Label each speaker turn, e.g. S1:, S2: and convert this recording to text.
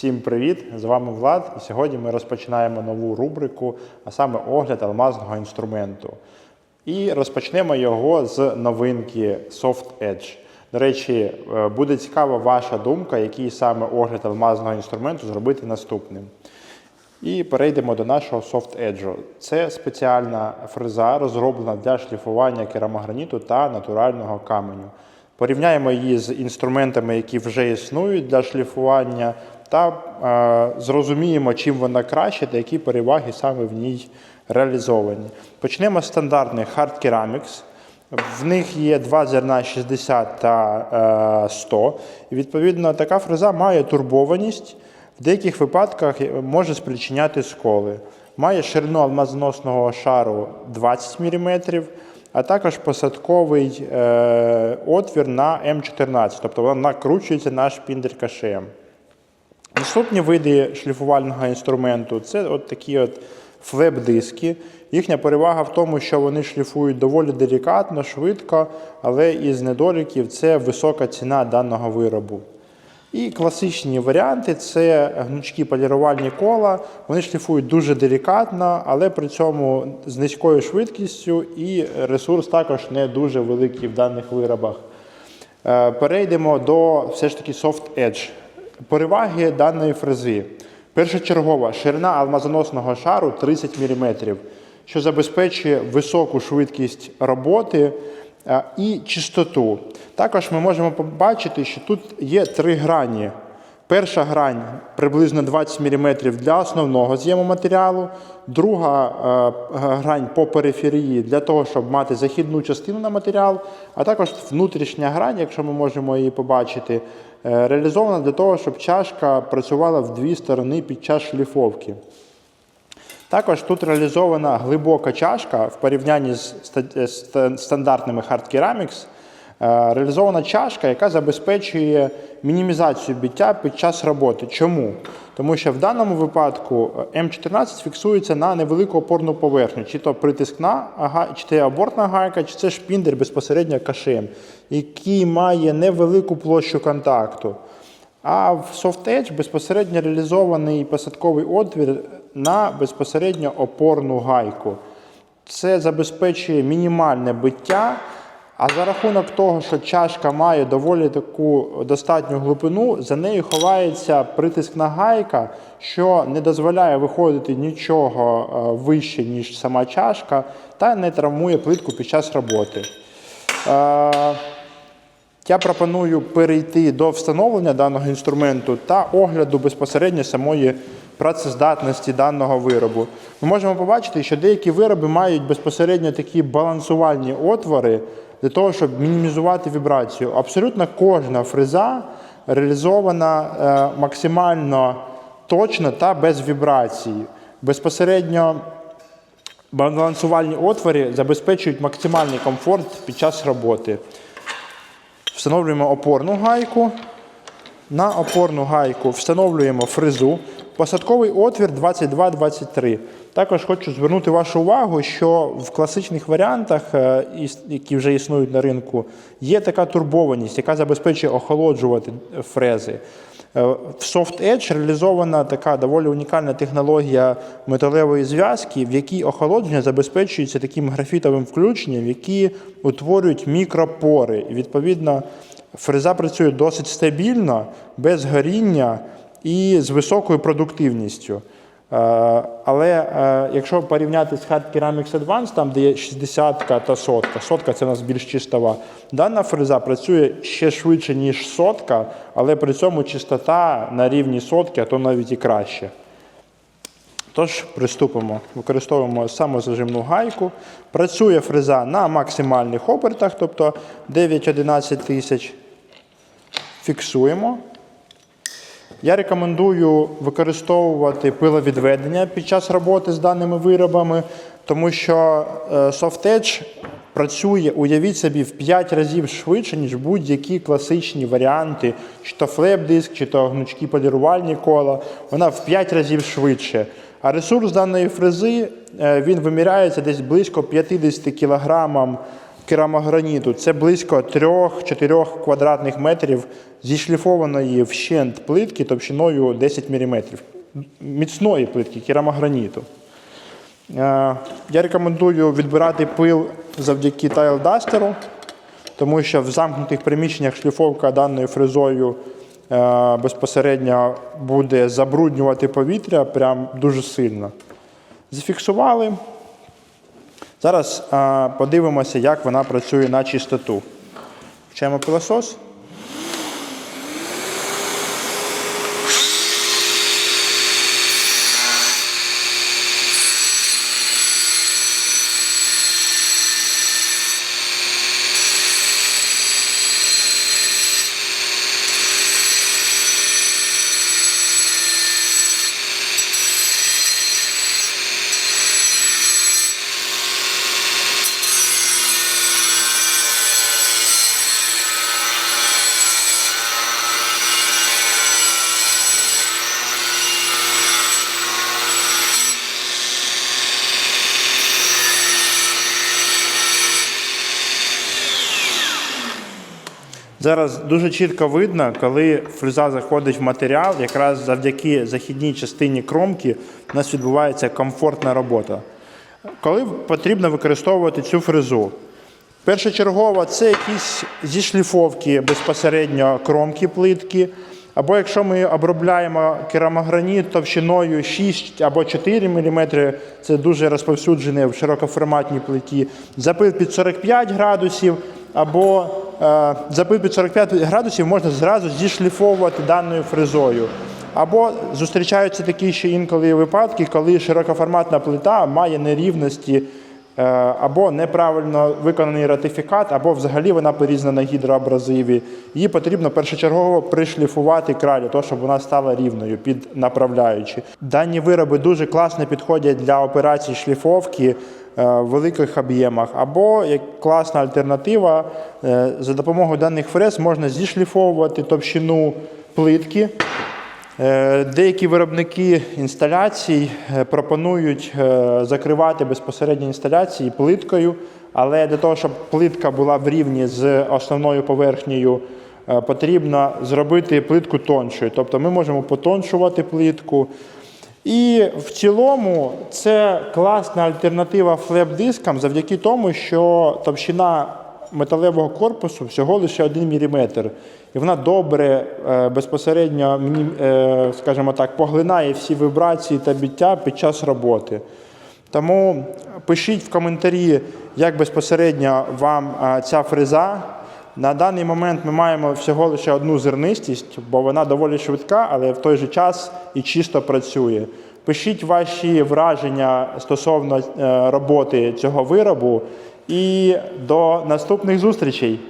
S1: Всім привіт! З вами Влад. І сьогодні ми розпочинаємо нову рубрику, а саме огляд алмазного інструменту. І розпочнемо його з новинки Soft Edge. До речі, е, буде цікава ваша думка, який саме огляд алмазного інструменту зробити наступним. І перейдемо до нашого Soft Edge. Це спеціальна фреза, розроблена для шліфування керамограніту та натурального каменю. Порівняємо її з інструментами, які вже існують для шліфування, та е, зрозуміємо, чим вона краще та які переваги саме в ній реалізовані. Почнемо з стандартних Hard Ceramics. В них є два зерна 60 та е, 100. І відповідно така фреза має турбованість. В деяких випадках може спричиняти сколи. Має ширину алмазоносного шару 20 мм, а також посадковий е, отвір на М14, тобто вона накручується на шпіндель КШМ. Наступні види шліфувального інструменту це от такі от флеп-диски. Їхня перевага в тому, що вони шліфують доволі делікатно, швидко, але із недоліків це висока ціна даного виробу. І класичні варіанти це гнучкі полірувальні кола. Вони шліфують дуже делікатно, але при цьому з низькою швидкістю і ресурс також не дуже великий в даних виробах. Е, Перейдемо до все ж таки Soft Edge. Переваги даної фрези. Першочергова ширина алмазоносного шару 30 мм, що забезпечує високу швидкість роботи е, і чистоту. Також ми можемо побачити, що тут є три грані. Перша грань приблизно 20 мм для основного з'єму матеріалу, друга е, грань по периферії для того, щоб мати західну частину на матеріал, а також внутрішня грань, якщо ми можемо її побачити, е, реалізована для того, щоб чашка працювала в дві сторони під час шліфовки. Також тут реалізована глибока чашка в порівнянні з стандартними Hard Ceramics. Е, Реалізована чашка, яка забезпечує мінімізацію биття під час роботи. Чому? Тому що в даному випадку е, М14 фіксується на невелику опорну поверхню, чи то притискна, чи це абортна гайка, чи це шпіндель безпосередньо кашем, який має невелику площу контакту. А в Soft Edge безпосередньо реалізований посадковий отвір на безпосередньо опорну гайку. Це забезпечує мінімальне биття. А за рахунок того, що чашка має доволі таку достатню глибину, за нею ховається притискна гайка, що не дозволяє виходити нічого е, вище, ніж сама чашка, та не травмує плитку під час роботи. Е, я пропоную перейти до встановлення даного інструменту та огляду безпосередньо самої працездатності даного виробу. Ми можемо побачити, що деякі вироби мають безпосередньо такі балансувальні отвори для того, щоб мінімізувати вібрацію. Абсолютно кожна фреза реалізована е, максимально точно та без вібрації. Безпосередньо балансувальні отвори забезпечують максимальний комфорт під час роботи. Встановлюємо опорну гайку. На опорну гайку встановлюємо фрезу. Посадковий отвір 22-23. Також хочу звернути вашу увагу, що в класичних варіантах, е, які вже існують на ринку, є така турбованість, яка забезпечує охолоджувати фрези. Е, В Soft Edge реалізована така доволі унікальна технологія металевої зв'язки, в якій охолодження забезпечується таким графітовим включенням, які утворюють мікропори. І відповідно фреза працює досить стабільно, без горіння і з високою продуктивністю. Е, Але е, якщо порівняти з Hard Ceramics Advance, там де є 60 та сотка, сотка це у нас більш чистова. Дана фреза працює ще швидше, ніж сотка, але при цьому чистота на рівні сотки, а то навіть і краще. Тож приступимо. Використовуємо самозажимну гайку. Працює фреза на максимальних обертах, тобто 9-11 тисяч. Фіксуємо. Я рекомендую використовувати пиловідведення під час роботи з даними виробами, тому що е, Soft Edge працює, уявіть собі, в 5 разів швидше, ніж будь-які класичні варіанти, чи то флеп-диск, чи то гнучкі полірувальні кола. Вона в 5 разів швидше. А ресурс даної фрези е, він виміряється десь близько 50 кг керамограніту. Це близько 3-4 квадратних метрів зішліфованої вщент плитки товщиною 10 мм. Міцної плитки керамограніту. Е, Я рекомендую відбирати пил завдяки тайлдастеру, тому що в замкнутих приміщеннях шліфовка даною фрезою е, безпосередньо буде забруднювати повітря прям дуже сильно. Зафіксували. Зараз подивимося, як вона працює на чистоту. Включаємо пилосос. Зараз дуже чітко видно, коли фреза заходить в матеріал, якраз завдяки західній частині кромки у нас відбувається комфортна робота. Коли потрібно використовувати цю фрезу? Першочергово це якісь зішліфовки безпосередньо кромки плитки. Або якщо ми обробляємо керамограніт товщиною 6 або 4 мм, це дуже розповсюджене в широкоформатній плиті, запил під 45 градусів, або е, запил під 45 градусів можна зразу зішліфовувати даною фрезою. Або зустрічаються такі ще інколи випадки, коли широкоформатна плита має нерівності е, або неправильно виконаний ратифікат, або взагалі вона порізана на гідроабразиві. Її потрібно першочергово пришліфувати край для того, щоб вона стала рівною під направляючи. Дані вироби дуже класно підходять для операцій шліфовки великих об'ємах, або як класна альтернатива, е, за допомогою даних фрез можна зішліфовувати товщину плитки. Е, Деякі виробники інсталяцій е, пропонують е, закривати безпосередньо інсталяції плиткою, але для того, щоб плитка була в рівні з основною поверхнею, е, потрібно зробити плитку тоншою. Тобто ми можемо потоншувати плитку. І в цілому це класна альтернатива флеп-дискам завдяки тому, що товщина металевого корпусу всього лише 1 мм. І вона добре е, безпосередньо, е, скажімо так, поглинає всі вібрації та біття під час роботи. Тому пишіть в коментарі, як безпосередньо вам е, ця фреза. На даний момент ми маємо всього лише одну зернистість, бо вона доволі швидка, але в той же час і чисто працює. Пишіть ваші враження стосовно е, роботи цього виробу і до наступних зустрічей.